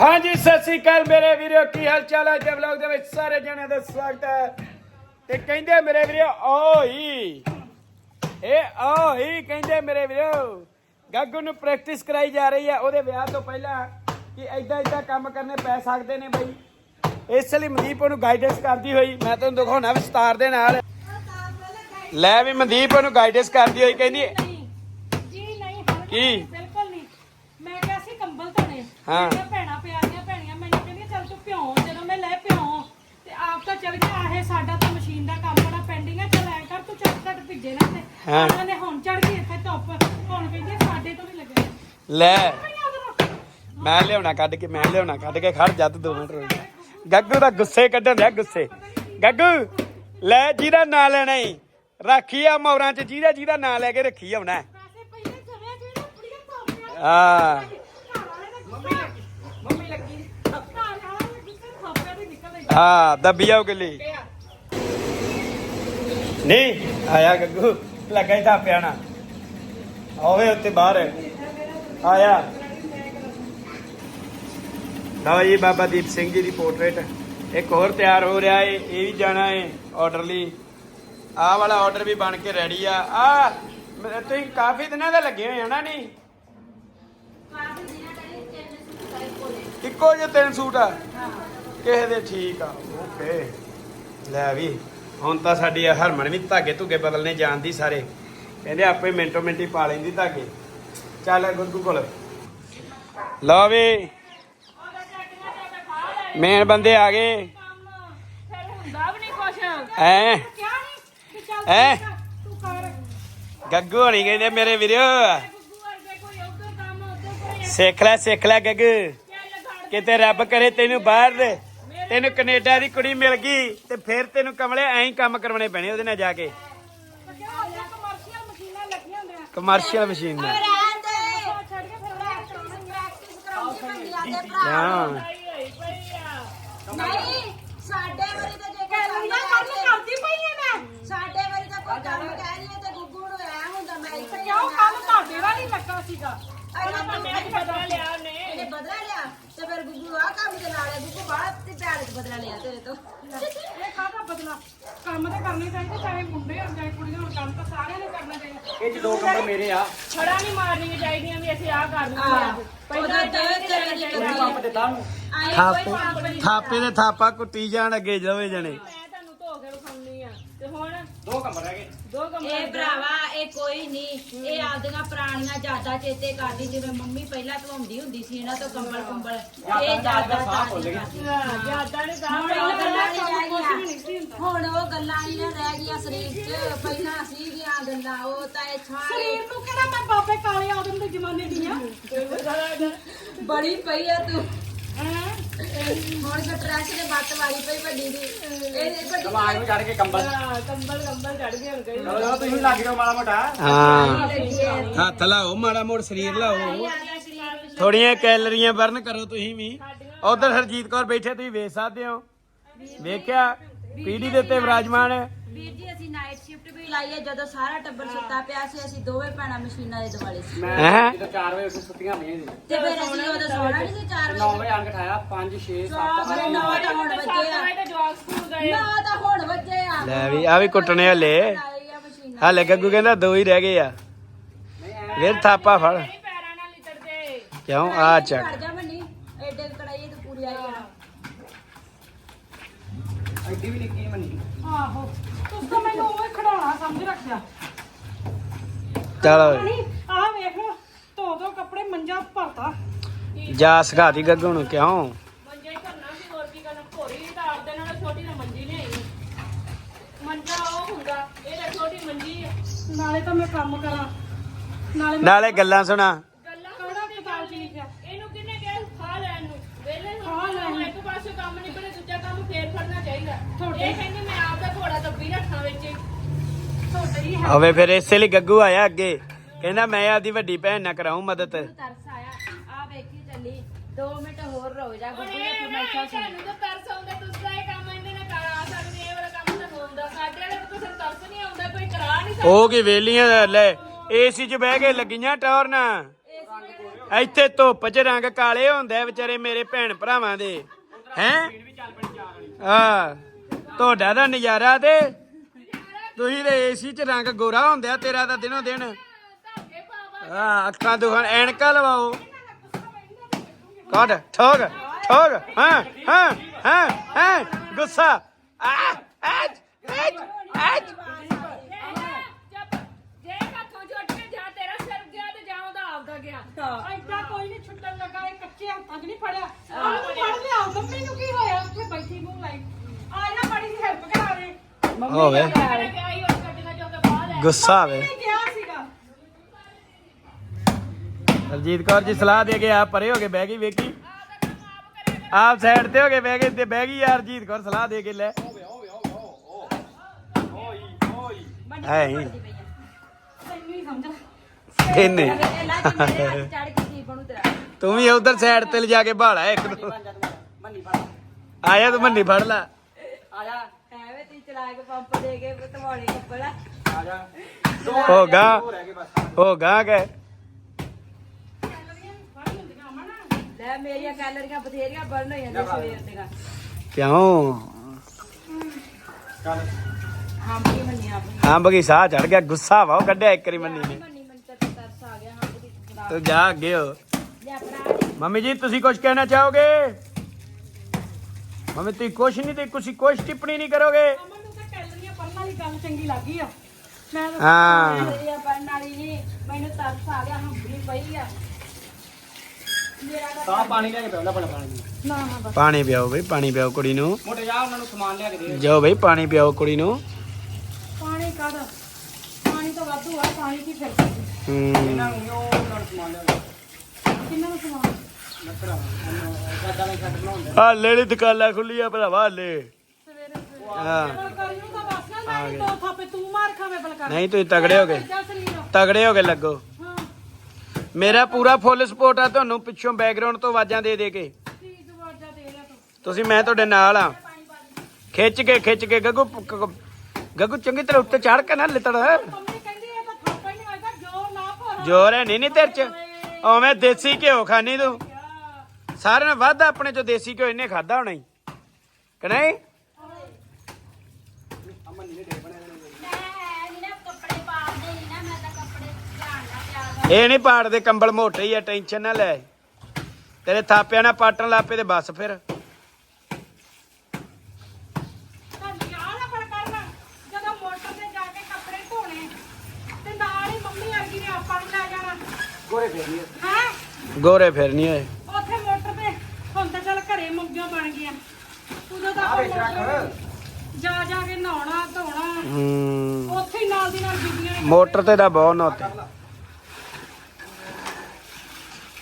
ਹਾਂਜੀ ਸਤਿ ਸ੍ਰੀ ਅਕਾਲ ਮੇਰੇ ਵੀਰੋ ਕੀ ਹਾਲ ਚਾਲ ਹੈ ਜਬ ਵਲੌਗ ਦੇ ਵਿੱਚ ਸਾਰੇ ਜਣਿਆਂ ਦਾ ਸਵਾਗਤ ਹੈ। ਤੇ ਕਹਿੰਦੇ ਮੇਰੇ ਵੀਰੋ ਓਈ ਇਹ ਓਈ ਕਹਿੰਦੇ ਮੇਰੇ ਵੀਰੋ ਗੱਗੂ ਨੂੰ ਪ੍ਰੈਕਟਿਸ ਕਰਾਈ ਜਾ ਰਹੀ ਹੈ। ਉਹਦੇ ਵਿਆਹ ਤੋਂ ਪਹਿਲਾਂ ਕਿ ਐਦਾਂ ਐਦਾਂ ਕੰਮ ਕਰਨੇ ਪੈ ਸਕਦੇ ਨੇ ਬਈ। ਇਸ ਲਈ ਮਨਦੀਪ ਉਹਨੂੰ ਗਾਈਡੈਂਸ ਕਰਦੀ ਹੋਈ ਮੈਂ ਤੁਹਾਨੂੰ ਦਿਖਾਉਣਾ ਵਿਸਤਾਰ ਦੇ ਨਾਲ। ਲੈ ਵੀ ਮਨਦੀਪ ਉਹਨੂੰ ਗਾਈਡੈਂਸ ਕਰਦੀ ਹੋਈ ਕਹਿੰਦੀ ਜੀ ਨਹੀਂ ਕੀ? ਬਿਲਕੁਲ ਨਹੀਂ। ਮੈਂ ਕਿਹਾ ਸੀ ਕੰਬਲ ਧੋਣੇ। ਹਾਂ। ਮੈਂ ਕਿਹਾ ਭੈਣਾਂ ਪਿਆਰੀਆਂ ਭੈਣੀਆਂ ਮੈਨੂੰ ਕਹਿੰਦੀਆਂ ਚੱਲ ਤੂੰ ਭਿਉਂ ਜਦੋਂ ਮੈਂ ਲੈ ਭਿਉਂ ਤੇ ਆਪ ਤਾਂ ਚੱਲ ਗਿਆ ਇਹ ਸਾਡਾ ਤਾਂ ਮਸ਼ੀਨ ਦਾ ਕੰਮ ਬੜਾ ਪੈਂਡਿੰਗ ਹੈ ਚੱਲ ਐ ਕਰ ਤੂੰ ਚੱਟ ਚੱਟ ਭਿੱਜੇ ਨਾ ਤੇ। ਹਾਂ। ਉਹਨਾਂ ਨੇ ਹੁਣ ਚੜ ਗਈ ਇੱਥੇ ਧੁੱਪ ਹੁਣ ਕਹਿੰਦੀ ਸਾਡੇ ਤੋਂ ਨਹੀਂ ਲੱਗਣਾ ਲੈ। ਮੈਂ ਲਿਆਉਣਾ ਕੱਢ ਕੇ ਮੈਂ ਲਿਆਉਣਾ ਕੱਢ ਕੇ ਖੜ ਜਾ ਤੂੰ ਦੋ ਮਿੰਟ ਰੁਕ ਜਾ। ਗੱਗੂ ਦਾ ਗੁੱਸੇ ਕੱਢਣ ਦਿਆ ਗੁੱਸੇ। ਗੱਗੂ ਲੈ ਜਿਹਦਾ ਨਾਂ ਲੈਣਾ ਈ। ਰਾਖੀ ਆ ਮੌਰਾਂ ਚ ਜਿਹਦਾ ਜਿਹਦਾ ਨਾਂ ਲੈ ਕੇ ਰੱਖੀ ਆਉਣਾ ਪੈਸੇ ਪਹਿਲੇ ਜਮਿਆ ਜਿਹੜੇ ਕੁੜੀਆਂ ਧੋਪੀਆਂ ਆ ਮੰਮੀ ਲੱਗੀ ਮੰਮੀ ਲੱਗੀ ਘਰ ਵਾਲਾ ਗੁੱਸੇ ਥਾਪਿਆਂ ਆ ਦੱਬੀ ਆਉ ਗੱਲੀ। ਨਹੀਂ ਆਇਆ ਗੱਗੂ ਲੱਗਾ ਹੀ ਤਾਂ ਪਿਆਣਾ ਆਵੇ ਉੱਤੇ ਬਾਹਰ। ਆਇਆ। ਲਓ ਜੀ ਬਾਬਾ ਦੀਪ ਸਿੰਘ ਜੀ ਦੀ ਪੋਰਟਰੇਟ। ਇੱਕ ਹੋਰ ਤਿਆਰ ਹੋ ਰਿਹਾ ਏ ਇਹ ਵੀ ਜਾਣਾ ਏ ਆਰਡਰ ਲਈ। ਆਹ ਵਾਲਾ ਆਰਡਰ ਵੀ ਬਣ ਕੇ ਰੈਡੀ ਆ। ਆ ਤੁਸੀਂ ਕਾਫੀ ਦਿਨਾਂ ਦਾ ਲੱਗੇ ਹੋਏ ਹਨਾ ਨਹੀਂ ਇੱਕੋ ਜਿਹੇ। ਤਿੰਨ ਸੂਟ ਆ? ਕਿਸੇ ਦੇ ਠੀਕ ਆ। ਓਕੇ। ਲੈ ਵੀ, ਹੁਣ ਤਾਂ ਸਾਡੀ ਆਹ ਹਰਮਨ ਵੀ ਧਾਗੇ ਧੁਗੇ ਬਦਲਨੇ ਜਾਣਦੀ ਸਾਰੇ। ਕਹਿੰਦੇ ਆਪੇ ਮਿੰਟੋ ਮਿੰਟੀ ਪਾ ਲੈਂਦੀ ਧਾਗੇ। ਚੱਲ ਗੁੱਗੂ ਕੋਲ। ਲਓ ਵੀ ਮੇਨ ਬੰਦੇ ਆ ਗਏ। ਕੰਮ ਫਿਰ ਐ। ਗੱਗੂ ਹਣੀ ਕਹਿੰਦੇ ਮੇਰੇ ਵੀਰੋ। ਸਿੱਖ ਲੈ ਸਿੱਖ ਲੈ ਗੱਗੂ। ਕਿਤੇ ਰੱਬ ਕਰੇ ਤੈਨੂੰ ਬਾਹਰ ਦੇ। ਤੈਨੂੰ ਕੈਨੇਡਾ ਦੀ ਕੁੜੀ ਮਿਲ ਗਈ ਤੇ ਫਿਰ ਤੈਨੂੰ ਕਮਲੇ ਐਂ ਹੀ ਕੰਮ ਕਰਵਾਉਣੇ ਪੈਣੇ ਉਹਦੇ ਨਾਲ ਜਾ ਕੇ। ਕਮਰਸ਼ੀਅਲ ਮਸ਼ੀਨਾਂ ਲੱਗੀਆਂ ਹੁੰਦੀਆਂ ਕਮਰਸ਼ੀਅਲ ਮਸ਼ੀਨ ਨਾਲ ਛੱਡ ਕੇ ਫਿਰ ਹਾਂ ਨਹੀਂ ਸਾਡੇ ਵਾਰੀ ਤਾਂ ਜੇ ਕੰਮ ਕਰਦੀ ਪਈ ਆ ਮੈਂ। ਸਾਡੇ ਵਾਰੀ ਤਾਂ ਕੋਈ ਕੰਮ ਕਹਿ ਲਈਏ ਤੇ ਗੁੱਗੂ ਨੂੰ ਐ ਹੁੰਦਾ ਮੈਂ ਇੱਥੇ ਕਿਉਂ? ਕੰਮ ਤੁਹਾਡੇ ਵਾਲੀ ਲੱਗਾ ਸੀਗਾ। ਲਿਆ ਇਹਨੇ ਬਦਲਾ ਲਿਆ ਤੇ ਫਿਰ ਗੁੱਗੂ ਆ ਕੰਮ ਦੇ ਨਾਲ ਹੈ। ਗੁੱਗੂ ਬਾਹਰ ਤੇ ਪਿਆਰ ਚ ਬਦਲਾ ਲਿਆ ਤੇਰੇ ਤੋਂ। ਇਹ ਕਾਹਦਾ ਬਦਲਾ? ਕੰਮ ਤਾਂ ਕਰਨੇ ਚਾਹੀਦੇ ਚਾਹੇ ਮੁੰਡੇ ਹੋਣ ਚਾਹੇ ਕੁੜੀਆਂ ਹੋਣ ਕੰਮ ਤਾਂ ਸਾਰਿਆਂ ਨੂੰ ਕਰਨਾ ਚਾਹੀਦਾ। ਇਹ ਚ ਦੋ ਕੰਬਲ ਮੇਰੇ ਆ। ਛੜਾ ਨਹੀਂ ਮਾਰਨੀਆਂ ਚਾਹੀਦੀਆਂ ਵੀ ਅਸੀਂ ਆਹ ਕਰਨਾ ਆ ਉਹਦਾ ਤੇ ਤੇਰੇ ਦੀ ਪੰਪ ਦਿੱਤਾ ਉਹਨੂੰ ਥਾਪੇ ਥਾਪੇ ਦੇ ਥਾਪਾ ਕੁੱਟੀ ਜਾਣ ਅੱਗੇ ਦੋਵੇਂ ਜਣੇ। ਤੇ ਹੁਣ ਦੋ ਕੰਬਲ ਰਹਿ ਗਏ। ਦੋ ਕੰਮ ਇਹ ਭਰਾਵਾ ਇਹ ਕੋਈ ਨਹੀਂ। ਇਹ ਆਪਦੀਆਂ ਪੁਰਾਣੀਆਂ ਯਾਦਾਂ ਚੇਤੇ ਕਰਦੀ ਜਿਵੇਂ ਮੰਮੀ ਪਹਿਲਾਂ ਧਵਾਉਂਦੀ ਹੁੰਦੀ ਸੀ ਇਹਨਾਂ ਤੋਂ ਕੰਬਲ ਕੰਬਲ। ਇਹ ਯਾਦਾਂ ਤਾਜ਼ੀਆਂ ਜ਼ਿਆਦਾ ਨੇ ਤਾਂ ਹੁਣ ਉਹ ਗੱਲਾਂ ਨਹੀਂ ਰਹਿ ਗਈਆਂ। ਹੁਣ ਉਹ ਗੱਲਾਂ ਨਹੀਂ ਨਾ ਰਹਿ ਗਈਆਂ ਸਰੀਰ 'ਚ। ਪਹਿਲਾਂ ਸੀਗੀਆਂ ਗੱਲਾਂ ਉਹ ਤਾਂ ਇਹ ਸਾਰੇ ਸਰੀਰ ਨੂੰ ਕਿਹੜਾ ਮੈਂ ਬਾਬੇ ਕਾਲੇ ਆਦਮ ਦੇ ਜ਼ਮਾਨੇ ਦੀ ਆ ਬੜੀ ਪਈ ਆ ਤੂੰ? ਹੁਣ ਸਟ੍ਰੈਸ ਦੇ ਬੱਤ ਵਾਲੀ ਪਈ ਵੱਡੀ ਦੀ। ਇਹ ਵੱਡੀ ਦਿਮਾਗ ਨੂੰ ਚੜ ਕੇ ਕੰਬਲ। ਹਾਂ, ਕੰਬਲ ਕੰਬਲ ਚੜ ਗਏ ਹੁਣ ਕਈ ਚਲੋ ਤੁਸੀਂ ਲੱਗ ਜਾਓ ਮਾੜਾ ਮੋਟਾ। ਹਾਂ। ਹੱਥ ਲਾਓ ਮਾੜਾ ਮੋੜ ਸਰੀਰ ਲਾਓ। ਥੋੜੀਆਂ ਕੈਲਰੀਆਂ ਬਰਨ ਕਰੋ ਤੁਸੀਂ ਵੀ। ਉਧਰ ਹਰਜੀਤ ਕੌਰ ਬੈਠੇ ਤੁਸੀਂ ਵੇਖ ਸਕਦੇ ਹੋ। ਵੇਖਿਆ ਪੀੜੀ ਦੇ ਉੱਤੇ ਵਿਰਾਜਮਾਨ ਹੈ। ਵੀਰ ਜੀ ਅਸੀਂ ਨਾਈਟ ਸ਼ਿਫਟ ਵੀ ਲਾਈ ਹੈ ਜਦੋਂ ਸਾਰਾ ਟੱਬਰ ਸੁੱਤਾ ਪਿਆ ਸੀ ਅਸੀਂ ਦੋਵੇਂ ਭੈਣਾਂ ਮਸ਼ੀਨਾਂ ਦੇ ਦੁਆਲੇ ਸੀ। ਹੈਂ? ਜਦੋਂ 4 ਵਜੇ ਉੱਠ ਸੁੱਤੀਆਂ ਨਹੀਂ ਸੀ। ਤੇ ਫਿਰ ਅਸੀਂ ਉਦੋਂ ਸੌਣਾ ਨਹੀਂ ਸੀ 4 9 ਵਜੇ। ਕੇ ਠਾਇਆ 5 6 7 ਆਪਣੇ ਨੌ ਤਾਂ ਹੁਣ ਵੱਜੇ ਆ। ਤੇ ਜਵਾਕ ਸਕੂਲ ਗਏ ਨਾ ਤਾਂ ਹੁਣ ਵੱਜੇ ਆ। ਲੈ ਵੀ ਆ ਵੀ ਕੁੱਟਣੇ ਹਲੇ। ਲਾਈ ਆ ਮਸ਼ੀਨਾਂ। ਹਾਲੇ ਗੱਗੂ ਕਹਿੰਦਾ ਦੋ ਹੀ ਰਹਿ ਗਏ ਆ। ਵੇਰ ਥਾਪਾ ਫੜ। ਨਹੀਂ ਪੈਰਾਂ ਨਾਲ ਲਿਟੜਦੇ ਕਿਉਂ? ਆ ਚੱਕ। ਘੜ ਜਾ ਮੰਨੀ ਐਡੇ ਕੜਾਈ ਤੇ ਪੂਰੀ ਆਈ ਆ ਐਡੀ ਵੀ ਨਿੱਕੀ ਮੰਨੀ ਆਹੋ ਤੁਸੀਂ ਤਾਂ ਮੈਨੂੰ ਉਹ ਖੜਾਉਣਾ ਸਮਝ ਰੱਖਿਆ। ਚਲੋ ਨਹੀਂ ਆਹ ਵੇਖ ਧੋ ਧੋ ਕੱਪੜੇ ਮੰਜਾ ਭਰਤਾ। ਜਾ ਸਿਖਾਤੀ ਗੱਗੂ ਨੂੰ ਕਿਉਂ? ਮੰਜਾ ਹੀ ਕਰਨਾ ਸੀ ਹੋਰ ਕੀ ਕਰਨਾ? ਭੋਰੀ ਤਾਂ ਆਪਦੇ ਨਾਲ ਛੋਟੀ ਨਾ ਮੰਜੀ ਨਹੀਂ ਆਈ ਮੰਜਾ ਉਹ ਹੁੰਦਾ ਇਹ ਤਾਂ ਛੋਟੀ ਮੰਜੀ ਨਾਲੇ ਤਾਂ ਮੈਂ ਕੰਮ ਕਰਾਂ। ਨਾਲੇ ਗੱਲਾਂ ਸੁਣਾ। ਕਿਤਾਬ ਚੀਜ਼ ਆ। ਇਹਨੂੰ ਕਿਹਨੇ ਕਿਹਾ ਖਾ ਲੈਣ ਨੂੰ। ਵੇਲੇ ਖਾ ਲੈਣ ਇੱਕ ਪਾਸੇ ਕੰਮ ਨਹੀਂ ਬਣੇ ਦੂਜਾ ਕੰਮ ਫੇਰ ਫੜਨਾ ਚਾਹੀਦਾ। ਇਹ ਕਹਿੰਦੀ ਮੈਂ ਆਪ ਦਾ ਘੋੜਾ ਦੱਬੀ ਰੱਖਾਂ ਵਿੱਚ ਤੁਹਾਡੇ ਹੀ ਹੈ ਹੋਵੇ ਫਿਰ ਇਸੇ ਲਈ ਗੱਗੂ ਆਇਆ ਅੱਗੇ। ਕਹਿੰਦਾ ਮੈਂ ਆਪਦੀ ਵੱਡੀ ਭੈਣ ਨਾਲ ਕਰਾਉਂ ਮਦਦ। ਤਰਸ ਆਇਆ। ਆ ਵੇਖੀ ਚੱਲੀ। 2 ਮਿੰਟ ਹੋਰ ਰੋ ਜਾ। ਗੁੱਗੂ ਇਹ ਨੇ ਮੈਂ ਫਰਮਾਇਸ਼ਾਂ ਤੁਹਾਨੂੰ ਤਾਂ ਤਰਸ ਆਉਂਦਾ ਤੁਸੀਂ ਤਾਂ ਇਹ ਕੰਮ ਇਹਦੇ ਨਾਲ ਕਰਾ ਸਕਦੇ ਇਹ ਵਾਲਾ ਕੰਮ ਤਾਂ ਹੁੰਦਾ। ਸਾਡੇ ਵਾਲੇ ਨੂੰ ਕਿਸੇ ਨੂੰ ਤਰਸ ਨਹੀਂ ਆਉਂਦਾ ਕੋਈ ਕਰਾ ਨਹੀਂ ਸਕਦਾ। ਉਹ ਕੀ ਵੇਲੀਆਂ ਲੈ ਏਸੀ 'ਚ ਬਹਿ ਕੇ ਲੱਗੀਆਂ ਟੌਰਨਾ। ਇੱਥੇ ਧੁੱਪ 'ਚ ਰੰਗ ਕਾਲੇ ਹੁੰਦੇ ਵਿਚਾਰੇ ਮੇਰੇ ਭੈਣ ਭਰਾਵਾਂ ਦੇ। ਹੈਂ? ਆ ਤੁਹਾਡਾ ਦਾ ਨਜ਼ਾਰਾ ਤੇ ਤੁਸੀਂ ਦੇ ਏਸੀ 'ਚ ਰੰਗ ਗੋਰਾ ਹੁੰਦਿਆ ਤੇਰਾ ਤਾਂ ਦਿਨੋ ਦਿਨ। ਆ ਅੱਖਾਂ ਦੁਖਣ, ਐਨਕਾਂ ਲਵਾਓ। ਕੱਢ ਠੋਕ ਠੋਕ। ਹਾਂ ਹਾਂ ਹਾਂ ਹਾਂ। ਗੁੱਸਾ। ਆ ਐਚ ਐਚ ਐਚ ਜੇ ਹੱਥੋਂ ਜੁੱਟ ਕੇ ਜਾ ਤੇਰਾ ਸਿਰ ਗਿਆ ਤੇ ਜਾਂ ਉਹਦਾ ਆਪਦਾ ਗਿਆ ਐਦਾਂ ਕੋਈ ਨਹੀਂ ਛੁੱਟਣ ਲੱਗਾ ਇਹ ਕੱਚੇ ਹੱਥਾਂ 'ਚ ਨਹੀਂ ਫੜਿਆ। ਉਹਨੂੰ ਫੜ ਲਿਆ ਮੰਮੀ ਨੂੰ ਕੀ ਹੋਇਆ? ਉੱਥੇ ਬੈਠੀ ਮੂੰਹ ਲਾਈ। ਆ ਜਾ ਮਾੜੀ ਜਿਹੀ ਹੈਲਪ ਕਰਾ ਦੇ। ਹੋਵੇ ਮੇਰਾ ਗਿਆ ਹੀ। ਲੈ ਗੁੱਸਾ ਆਵੇ ਨਹੀਂ ਗਿਆ ਸੀਗਾ। ਹਰਜੀਤ ਕੌਰ ਜੀ ਸਲਾਹ ਦੇ ਕੇ ਆਪ ਪਰੇ ਹੋ ਕੇ ਬਹਿ ਗਈ ਵੇਖੀ। ਆਪ ਸਾਈਡ ਤੇ ਹੋ ਕੇ ਬਹਿ ਗਏ ਤੇ ਬਹਿ ਗਈ ਯਾਰ ਹਰਜੀਤ ਕੌਰ ਸਲਾਹ ਦੇ ਕੇ ਲੈ। ਹੈ ਹੀ। ਇਹਨੇ ਚੜ ਕੇ ਕੀ ਬਣੂ ਤੇਰਾ। ਤੂੰ ਵੀ ਉਧਰ ਸਾਈਡ ਤੇ ਲਿਜਾ ਕੇ ਭਾਲਾ ਇੱਕ ਨੂੰ ਮੰਨੀ ਪਾ ਆਇਆ ਤੂੰ ਮੰਨੀ ਫੜ ਲੈ। ਆ ਜਾ। ਐਵੇਂ ਤੀ ਚਲਾ ਕੇ ਪੰਪ ਦੇ ਕੇ ਧਵਾਲੇ ਕੱਪੜਾ ਆ ਜਾ। ਹੋ ਗਾ। ਹੋ ਰਹਿ ਗਏ ਬਸ। ਹੋ ਗਾ ਕੇ ਲੈ ਮੇਰੀਆਂ ਕੈਲਰੀਆਂ ਬਥੇਰੀਆਂ ਬਰਨ ਹੋ ਜਾਂਦੀਆਂ ਸਵੇਰ ਦੀਆਂ। ਕਿਉਂ? ਅੰਬ ਕੀ ਸਾਹ ਚੜ ਗਿਆ ਗੁੱਸਾ ਵਾ ਉਹ ਕੱਢਿਆ ਇੱਕ ਵਾਰੀ ਮੰਨੀ ਨੇ ਮੰਨੀ ਮੰਨੀ ਤੇ ਤਰਸ ਆ ਗਿਆ ਹਾਂ ਬਈ ਬਣਾ ਤੂੰ ਜਾ ਅੱਗੇ ਹੋ। ਮੰਮੀ ਜੀ ਤੁਸੀਂ ਕੁਝ ਕਹਿਣਾ ਚਾਹੋਗੇ? ਮੰਮੀ ਤੁਸੀਂ ਕੁਝ ਨਹੀਂ ਤੇ ਤੁਸੀਂ ਕੁਝ ਟਿੱਪਣੀ ਨਹੀਂ ਕਰੋਗੇ? ਅਮਨ ਨੂੰ ਤਾਂ ਕੈਲਰੀਆਂ ਪੜਨ ਵਾਲੀ ਗੱਲ ਚੰਗੀ ਲੱਗੀ ਆ ਮੈਂ ਤਾਂ ਹਾਂ। ਮੇਰੀਆਂ ਬਣਨ ਵਾਲੀ ਨਹੀਂ ਮੈਨੂੰ ਤਰਸ ਆ ਗਿਆ ਹੰਬਲੀ ਪਈ ਆ ਮੇਰਾ ਤਾਂ ਤਾਂ ਪਾਣੀ ਲੈ ਕੇ ਪਿਆਉਂਦਾ ਬੜਾ ਪਾਣੀ। ਨਾ ਨਾ ਬਸ ਪਾਣੀ ਪਿਆਓ ਬਈ ਪਾਣੀ ਪਿਆਓ ਕੁੜੀ ਨੂੰ। ਮੋਟੇ ਜਾ ਉਹਨਾਂ ਨੂੰ ਸਮਾਨ ਲਿਆ ਕੇ ਦੇ। ਜਾਓ ਬਈ ਪਾਣੀ ਪਿਆਓ ਕੁੜੀ ਨੂੰ। ਪਾਣੀ ਪਾਣੀ ਤਾਂ ਵਾਧੂ ਆ ਪਾਣੀ ਕੀ ਫਿਰ ਹੂੰ ਇਹਨਾਂ ਨੂੰ ਉਹ ਉਹਨਾਂ ਨੂੰ ਸਮਾਨ ਲਿਆ ਕੇ ਕਿੰਨਾ ਨੂੰ ਸਮਾਨ? ਲੱਕੜਾ ਦਾਦਾ ਨੇ ਛੱਡ ਬਣਾਉਂਦੇ ਹਾਲੇ ਦੀ ਦੁਕਾਨਾਂ ਖੁੱਲੀਆਂ ਭਰਾਵਾ ਹਾਲੇ। ਸਵੇਰੇ ਸਵੇਰੇ। ਹਾਂ। ਬਲਕਾਰੀ ਨੂੰ ਤਾਂ ਬਸ ਨਾ ਮੈਂ ਦੋ ਥਾਪੇ ਤੂੰ ਮਾਰ ਖਾਵੇਂ ਬਲਕਾਰੀ। ਨਹੀਂ ਤੁਸੀਂ ਤਗੜੇ ਹੋ ਗਏ। ਜਾ ਸਰੀਰ ਤਗੜੇ ਹੋ ਕੇ ਲੱਗੋ। ਹਾਂ। ਮੇਰਾ ਪੂਰਾ ਫੁੱਲ ਸਪੋਰਟ ਆ ਤੁਹਾਨੂੰ ਪਿੱਛੋਂ ਬੈਕਗ੍ਰਾਉਂਡ ਤੋਂ ਆਵਾਜ਼ਾਂ ਦੇ ਦੇ ਕੇ। ਦੇ ਤੂੰ ਤੁਸੀਂ ਮੈਂ ਤੁਹਾਡੇ ਨਾਲ ਆ। ਖਿੱਚ ਕੇ ਖਿੱਚ ਕੇ ਗੱਗੂ ਕ- ਗੱਗੂ ਚੰਗੀ ਤਰ੍ਹਾਂ ਉੱਤੇ ਚੜ ਕੇ ਨਾ ਲਿਤੜ ਮੰਮੀ ਕਹਿੰਦੀ ਇਹ ਤਾਂ ਥਾਪਾ ਹੀ ਨਹੀਂ ਆਇਆ ਜੋ ਨਾ ਭਰ ਜੋਰ ਹੈ ਨਹੀਂ ਨਹੀਂ ਤੇਰੇ ਚ? ਓਵੇਂ ਦੇਸੀ ਘਿਓ ਖਾਣੀ ਤੂੰ। ਸਾਰਿਆਂ ਨਾਲੋਂ ਵੱਧ ਆਪਣੇ ਚੋਂ ਦੇਸੀ ਘਿਓ ਇਹਨੇ ਖਾਦਾ ਹੋਣਾ ਹੀ ਕਿ ਨਹੀਂ? ਮੈਂ ਨਹੀਂ ਨਾ ਮੈਂ ਇਹ ਨਹੀਂ ਪਾੜਦੇ, ਕੰਬਲ ਮੋਟੇ ਹੀ ਆ, ਟੈਨਸ਼ਨ ਨਾ ਲੈ। ਤੇਰੇ ਥਾਪਿਆਂ ਨਾਲ ਪਾਟਣ ਲਾਪੇ ਤੇ ਬਸ ਫਿਰ ਤਾਂ ਯਾਰ ਆਪਣ ਕਰਨਾ ਜਦੋਂ ਮੋਟਰ ਤੇ ਜਾ ਕੇ ਕੱਪੜੇ ਧੋਣੇ ਤੇ ਨਾਲ ਹੀ ਮੰਮੀ ਵਰਗੀ ਨੇ ਆਪਾਂ ਨੂੰ ਲੈ ਜਾਣਾ ਗੋਰੇ ਫੇਰਨੀ ਹੈ ਗੋਰੇ ਫਿਰ ਨਹੀਂ ਹੋਏ। ਉੱਥੇ ਮੋਟਰ ਤੇ ਹੁਣ ਤਾਂ ਚੱਲ ਘਰੇ ਮੁੰਗੀਆਂ ਬਣ ਗਈਆਂ। ਉਦੋਂ ਤਾਂ ਆਪਾਂ ਮੋਟਰ ਜਾ ਜਾ ਕੇ ਨਹਾਉਣਾ ਧੋਣਾ। ਹੂੰ। ਉੱਥੇ ਹੀ ਨਾਲ ਦੀ ਨਾਲ ਬੀਬੀਆਂ ਨੇ ਮੋਟਰ ਤੇ ਦਾ ਬਹੁਤ ਨੌਤੇ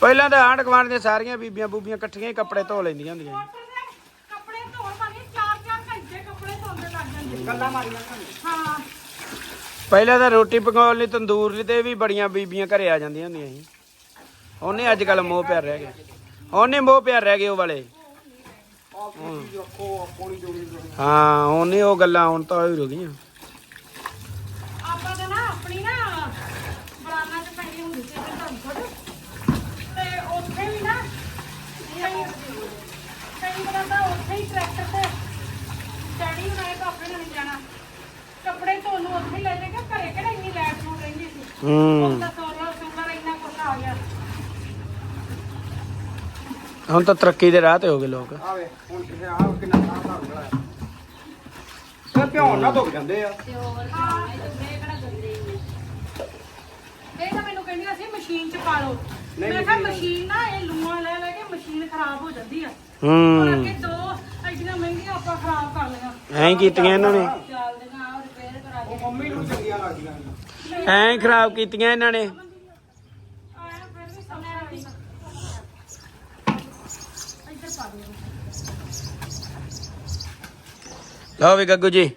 ਪਹਿਲਾਂ ਤਾਂ ਆਂਢ ਗੁਆਂਢ ਦੀਆਂ ਸਾਰੀਆਂ ਬੀਬੀਆਂ ਬੂਬੀਆਂ ਇਕੱਠੀਆਂ ਹੀ ਕੱਪੜੇ ਧੋ ਲੈਂਦੀਆਂ ਹੁੰਦੀਆਂ ਸੀ। ਮੋਟਰ ਤੇ ਕੱਪੜੇ ਧੋਣ ਵਾਲੀ ਚਾਰ ਚਾਰ ਘੰਟੇ ਕੱਪੜੇ ਧੋਂਦੇ ਲੱਗ ਜਾਂਦੇ। ਗੱਲਾਂ ਮਾਰੀਆਂ ਹਾਂ। ਪਹਿਲਾਂ ਤਾਂ ਰੋਟੀ ਪਕਾਉਣ ਲਈ ਤੰਦੂਰ ਲਈ ਤੇ ਵੀ ਬੜੀਆਂ ਬੀਬੀਆਂ ਘਰੇ ਆ ਜਾਂਦੀਆਂ ਹੁੰਦੀਆਂ ਸੀ। ਉਹਨੇ ਅੱਜ ਕੱਲ ਮੋਹ ਪਿਆਰ ਰਹਿ ਗਿਆ। ਉਹਨੇ ਮੋਹ ਪਿਆਰ ਰਹਿ ਗਏ ਉਹ ਵਾਲੇ। ਹਾਂ ਉਹਨੇ ਉਹ ਗੱਲਾਂ ਹੁਣ ਤਾਂ ਹੋ ਗਈਆਂ। ਆਪਾਂ ਤਾਂ ਨਾ ਆਪਣੀ ਨਾ ਬਰਾਨਾ ਚ ਪੈਣੀ ਹੁੰਦੀ ਸੀ ਤੇ ਧਰਮਕੋਟ ਤੇ ਉੱਥੇ ਵੀ ਨਾ ਕਈ ਕਈ ਵਾਰ ਤਾਂ ਉੱਥੇ ਹੀ ਟਰੈਕਟਰ ਤੇ ਡੈਡੀ ਬਣਾਏ ਤਾਂ ਆਪਣੇ ਨਾਲ ਨਹੀਂ ਜਾਣਾ। ਕੱਪੜੇ ਧੋਣ ਨੂੰ ਉੱਥੇ ਹੀ ਲੈ ਜਾਏਗਾ ਘਰੇ ਕਿਹੜਾ ਇੰਨੀ ਲੈਟ ਨੂੰ ਰਹਿੰਦੀ ਸੀ। ਹੂੰ। ਤਾਂ ਸੋਲਰ ਸੋਲਰ ਇੰਨਾ ਕੁਛ ਆ ਗਿਆ। ਹੁਣ ਤਾਂ ਤਰੱਕੀ ਦੇ ਰਾਹ ਤੇ ਹੋ ਗਏ ਲੋਕ। ਆਵੇ ਹੁਣ ਕਿਥੇ ਆ ਕਿੰਨਾ ਸਾਹ ਸਾਹ ਹੋਇਆ ਤੇ ਪਿਉਣ ਨਾ ਧੁੱਪ ਜਾਂਦੇ ਆ। ਤੇ ਹੋਰ ਖਾਣੇ ਤੇ ਕਿਹੜਾ ਗੰਦੇ ਨੇ ਇਹ ਤਾਂ ਮੈਨੂੰ ਕਹਿੰਦੀਆਂ ਸੀ ਮਸ਼ੀਨ ਚ ਪਾ ਲਓ। ਮੈਂ ਕਿਹਾ ਮਸ਼ੀਨ ਨਾ ਇਹ ਲੂਆਂ ਲੈ ਲੈ ਕੇ ਮਸ਼ੀਨ ਖਰਾਬ ਹੋ ਜਾਂਦੀ ਆ। ਹੂੰ। ਅੱਗੇ ਦੋ ਐਡੀਆਂ ਮਹਿੰਗੀਆਂ ਆਪਾਂ ਖਰਾਬ ਕਰ ਲਈਆਂ। ਐਂ ਕੀਤੀਆਂ ਇਹਨਾਂ ਨੇ। ਚੱਲਦੀਆਂ ਆ ਰਿਪੇਅਰ ਕਰਾ ਉਹ ਮੰਮੀ ਨੂੰ ਚੰਗੀਆਂ ਲੱਗਦੀਆਂ ਨੇ। ਐਂ ਹੀ ਖਰਾਬ ਕੀਤੀਆਂ ਇਹਨਾਂ ਨੇ ਆਇਆ ਫਿਰ ਵੀ ਸਮਝ ਆ ਗਈ ਇੱਧਰ ਪਾ ਦਿਓ ਲਓ ਵੀ ਗੱਗੂ ਜੀ,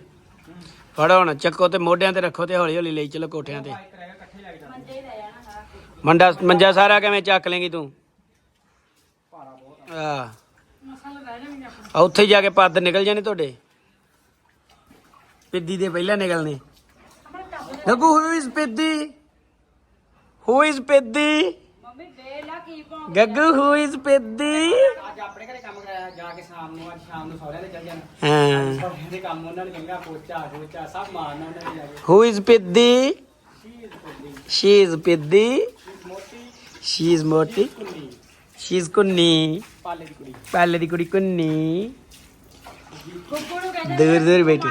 ਫੜੋ ਹੁਣ, ਚੱਕੋ ਤੇ ਮੋਢਿਆਂ ਤੇ ਰੱਖੋ ਤੇ ਹੌਲੀ ਹੌਲੀ ਲਈ ਚਲੋ ਕੋਠਿਆਂ ਤੇ। ਸਾਰਾ ਮੰਡਾ, ਮੰਜਾ ਸਾਰਾ ਕਿਵੇਂ ਚੱਕ ਲੇਂਗੀ ਤੂੰ? ਆ ਮਸਾਲਾ ਉੱਥੇ ਜਾ ਕੇ ਪੱਦ ਨਿਕਲ ਜਾਣੇ ਤੁਹਾਡੇ। ਪਿੱਦੀ ਦੇ ਪਹਿਲਾਂ ਨਿਕਲਨੇ। ਗੱਗੂ ਹੂ ਇਜ਼ ਪਿੱਦੀ? ਹੂ ਇਜ਼ ਪਿੱਦੀ? ਗੱਗੂ ਹੂ ਇਜ਼ ਪਿੱਦੀ ਅੱਜ ਆਪਣੇ ਘਰੇ ਕੰਮ ਕਰਾਇਆ ਜਾ ਕੇ ਸ਼ਾਮ ਨੂੰ ਅੱਜ ਸ਼ਾਮ ਨੂੰ ਸਹੁਰਿਆਂ ਦੇ ਚੱਲ ਜਾਣਾ। ਹਾਂ। ਸਹੁਰਿਆਂ ਦੇ ਕੰਮ ਉਹਨਾਂ ਨੇ ਚੰਗਾ ਪੋਚਾ ਪੋਚਾ ਸਭ ਮਾਰਨਾ ਉਹਨਾਂ ਨੇ ਜਾ ਕੇ। ਹੂ ਇਜ਼ ਪਿੱਦੀ ਚੀਜ਼ ਕੁੱਲੀ ਸ਼ੀ ਇਜ਼ ਪਿੱਦੀ ਮੋਟੀ ਸ਼ੀ ਇਜ਼ ਮੋਟੀ ਕੁੱਲੀ ਸ਼ੀ ਇਜ਼ ਕੁੰਨੀ ਪਾਲੇ ਦੀ ਕੁੜੀ ਪਹਿਲੇ ਦੀ ਕੁੜੀ ਕੁੰਨੀ ਗੁੱਗੂ ਨੂੰ ਕਹਿੰਦੇ ਦੂਰ ਦੂਰ ਬੈਠੀ।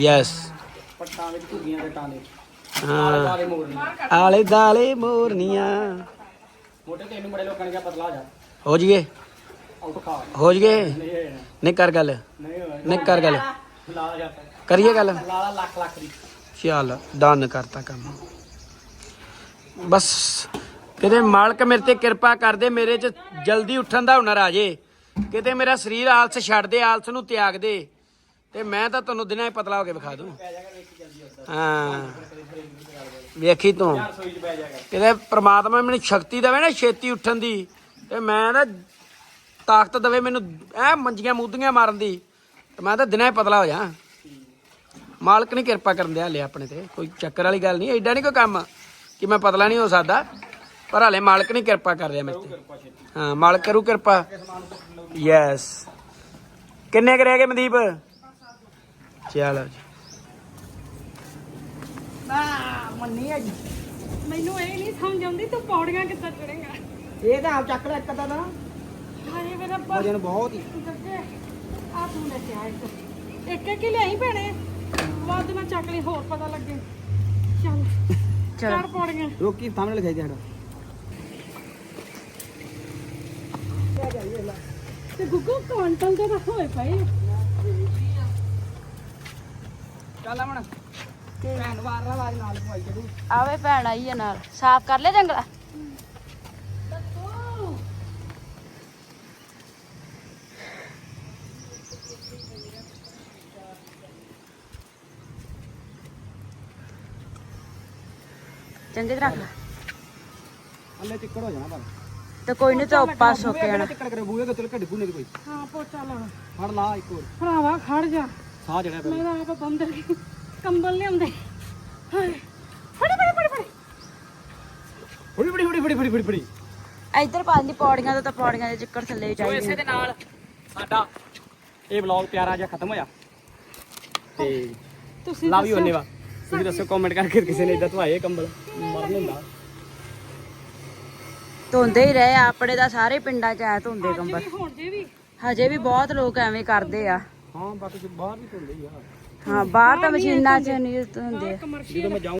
ਯੈਸ ਪੱਟਾਂ ਵਿੱਚ ਘੁੱਗੀਆਂ ਦੇ ਟਾਂਦੇ ਹਾਂ। ਆਲੇ ਦਾਲੇ ਮੋਰਨੀਆਂ। ਮੋਟੇ ਤੈਨੂੰ ਬੜੇ ਲੋਕਾਂ ਨੇ ਕਿਹਾ ਪਤਲਾ ਹੋ ਜਾ। ਹੋ ਜੀਏ। ਹੋ ਜੀਏ। ਨਹੀਂ ਹੋਇਆ ਨਹੀਂ ਕਰ ਗੱਲ। ਨਹੀਂ ਹੋਇਆ ਨਹੀਂ ਕਰ ਗੱਲ। ਲਾ ਜਾ। ਕਰੀਏ ਗੱਲ। ਲੱਖ ਲੱਖ ਦੀ। ਚੱਲ ਡਨ ਕਰਤਾ ਕੰਮ। ਬਸ। ਕਿਤੇ ਮਾਲਕ ਮੇਰੇ ਤੇ ਕਿਰਪਾ ਕਰਦੇ ਮੇਰੇ ਚ ਜਲਦੀ ਉੱਠਣ ਦਾ ਹੁਨਰ ਆ ਜੇ। ਕਿਤੇ ਮੇਰਾ ਸਰੀਰ ਆਲਸ ਛੱਡ ਦੇ ਆਲਸ ਨੂੰ ਤਿਆਗ ਦੇ। ਤੇ ਮੈਂ ਤਾਂ ਤੁਹਾਨੂੰ ਦਿਨਾਂ ਹੀ ਪਤਲਾ ਹੋ ਕੇ ਵਿਖਾ ਦੂੰ। ਹਾਂ। ਵੇਖੀ ਤੂੰ। ਕਿਤੇ ਪ੍ਰਮਾਤਮਾ ਮੈਨੂੰ ਸ਼ਕਤੀ ਦੇਵੇ ਨਾ ਛੇਤੀ ਉੱਠਣ ਦੀ, ਤੇ ਮੈਂ ਨਾ ਤਾਕਤ ਦੇਵੇ ਮੈਨੂੰ ਐ ਮੰਜੀਆਂ ਮੂਦੀਆਂ ਮਾਰਨ ਦੀ, ਤੇ ਮੈਂ ਤਾਂ ਦਿਨਾਂ ਹੀ ਪਤਲਾ ਹੋ ਜਾ। ਮਾਲਕ ਨੇ ਕਿਰਪਾ ਕਰਨ ਦਿਆ, ਲਿਆ ਆਪਣੇ ਤੇ। ਕੋਈ ਚੱਕਰ ਵਾਲੀ ਗੱਲ ਨਹੀਂ, ਐਡਾ ਨਹੀਂ ਕੋਈ ਕੰਮ ਕਿ ਮੈਂ ਪਤਲਾ ਨਹੀਂ ਹੋ ਸਕਦਾ, ਪਰ ਹਲੇ ਮਾਲਕ ਨੇ ਕਿਰਪਾ ਕਰ ਰਿਹਾ ਮੇਰੇ ਤੇ। ਹਾਂ, ਮਾਲਕ ਕਰੂ ਕਿਰਪਾ। ਯੈਸ ਕਿੰਨੇ ਕੁ ਰਹਿ ਗਏ ਮਨਦੀਪ? ਚਲੋ ਜੀ। ਮੈਨੂੰ ਇਹ ਨਹੀਂ ਸਮਝ ਆਉਂਦੀ ਤੂੰ ਪੌੜੀਆਂ ਕਿੱਦਾਂ ਚੜੇਗਾ ਇਹ ਤਾਂ ਆਪ ਚੱਕ ਲੈ ਇੱਕ ਤਾਂ। ਨਾ ਹਾਏ ਮੇਰਾ ਵਜਨ ਬਹੁਤ ਹੀ। ਗੱਗੇ ਆ ਤੂੰ ਲੈ ਕੇ ਆ ਇੱਕ। ਇੱਕ ਇੱਕ ਹੀ ਲਿਆਈ ਭੈਣੇ। ਨਾ ਚੱਕ ਲਈ ਹੋਰ ਪਤਾ ਲੱਗੇ। ਚੱਲ ਚਾਰ ਪੌੜੀਆਂ। ਰੋਕੀ ਸਾਹਮਣੇ ਲਿਖਾਈ ਦੇ ਸਾਡਾ ਤੇ ਗੁੱਗੂ ਕੁਆਂਟਲ ਦੇ ਤਾਂ ਹੋਏ ਪਏ ਚੱਲ ਆਵਣ ਭੈਣ ਵਾਰ ਰਾ ਆਵਾਜ਼ ਨਾਲ ਪਵਾਈ ਚੜੂ ਆਵੇ ਭੈਣ ਆਈ ਆ ਨਾਲ। ਸਾਫ਼ ਕਰ ਲੈ ਜੰਗਲਾ। ਚੰਗੇ ਤਰ੍ਹਾਂ ਰੱਖ ਲੈ। ਹੱਲੇ ਚਿੱਕੜ ਹੋ ਜਾਣਾ ਪਰ ਤੇ ਕੋਈ ਨਹੀਂ ਧੁੱਪਾ ਸੁੱਕ ਜਾਣਾ। ਚਿੱਕੜ ਕਰੇ ਬੂਏ ਕਿ ਤੇਲ ਘੱਟ ਗੁਨੇ ਕੋਈ। ਹਾਂ ਪੋਚਾ ਲਾਣਾ ਫੜ ਲਾ ਇੱਕ ਹੋਰ। ਭਰਾਵਾ ਖੜ ਜਾ। ਸਾਹ ਜਿਹੜਾ ਮੈਂ ਤਾਂ ਆਪ ਬੰਦ ਗਈ। ਕੰਬਲ ਲਿਆਉਂਦੇ ਹਾਏ। ਫੜੇ ਫੜੇ ਫੜੇ ਫੜੇ। ਫੜੀ ਫੜੀ ਫੜੀ ਫੜੀ ਫੜੀ ਫੜੀ ਫੜੀ। ਇੱਧਰ ਪਾਉਂਦੀ ਪੌੜੀਆਂ ਦਾ ਤਾਂ ਪੌੜੀਆਂ ਦੇ ਚੱਕਰ ਥੱਲੇ ਹੀ ਉਹ ਇਸੇ ਦੇ ਨਾਲ। ਸਾਡਾ। ਇਹ ਵਲੌਗ ਪਿਆਰਾ ਜਿਹਾ ਖਤਮ ਹੋਇਆ। ਤੇ ਤੁਸੀਂ ਲਵ ਯੂ ਅਨੇਵਾ ਤੁਸੀਂ ਦੱਸੋ ਕਮੈਂਟ ਕਰਕੇ ਕਿਸੇ ਨੇ ਇਦਾਂ ਧਵਾਏ ਕੰਬਲ? ਮਰਨ ਹੁੰਦਾ। ਧੋਂਦੇ ਹੀ ਰਹੇ ਆਪਣੇ ਦਾ ਸਾਰੇ ਪਿੰਡਾਂ 'ਚ ਆ ਧੋਂਦੇ ਕੰਬਲ। ਹਜੇ ਵੀ ਬਹੁਤ ਲੋਕ ਐਵੇਂ ਕਰਦੇ ਆ। ਹਾਂ ਬਾਕੀ ਬਾਹਰ ਵੀ ਧੁੰਦੇ ਹੀ ਆ ਹਾਂ ਬਾਹਰ ਤਾਂ ਮਸ਼ੀਨਾਂ 'ਚ ਨਹੀਂ ਧੋਂਦੇ। ਕਮਰਸ਼ੀਅਲ ਜਦੋਂ ਮੈਂ ਜਾਊਂ